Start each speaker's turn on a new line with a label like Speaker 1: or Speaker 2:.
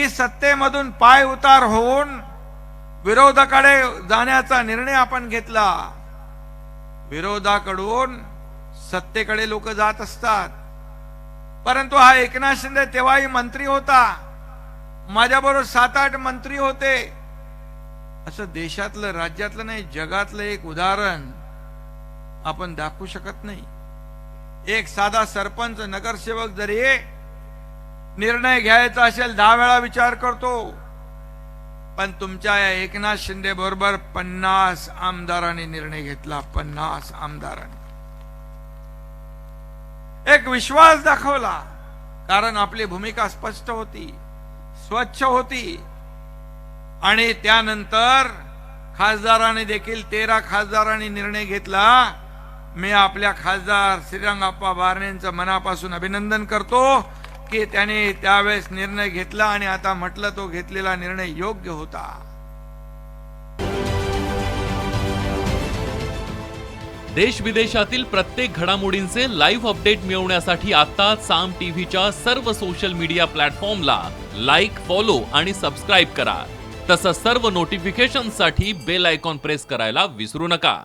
Speaker 1: की सत्तेमधून पाय उतार होऊन विरोधाकडे जाण्याचा निर्णय आपण घेतला. विरोधाकडून सत्तेकडे लोक जात असतात. परंतु हा एकनाथ शिंदे तेव्हाही मंत्री होता. माझ्याबरोबर सात आठ मंत्री होते. असं देशातलं राज्यातलं नाही जगातलं एक उदाहरण आपण दाखवू शकत नाही. एक साधा सरपंच नगरसेवक जरी निर्णय घ्यायचा असेल दहा वेळा विचार करतो. पण तुमच्या या एकनाथ शिंदे बरोबर पन्नास आमदारांनी निर्णय घेतला पन्नास आमदारांनी. एक विश्वास दाखवला कारण आपली भूमिका स्पष्ट होती स्वच्छ होती. आणि त्यानंतर खासदारांनी देखील तेरा खासदारांनी निर्णय घेतला. मी आपल्या खासदार श्रीरंगाप्पा बारणेंचं मनापासून अभिनंदन करतो. की त्याने त्यावेळेस निर्णय घेतला आणि आता म्हटलं तो घेतलेला निर्णय योग्य होता.
Speaker 2: देश विदेशातील प्रत्येक घडामोडींचे लाईव्ह अपडेट मिळवण्यासाठी आता साम टीव्हीच्या सर्व सोशल मीडिया प्लॅटफॉर्मला लाईक फॉलो आणि सबस्क्राईब करा. तसंच सर्व नोटिफिकेशनसाठी बेल आयकॉन प्रेस करायला विसरू नका.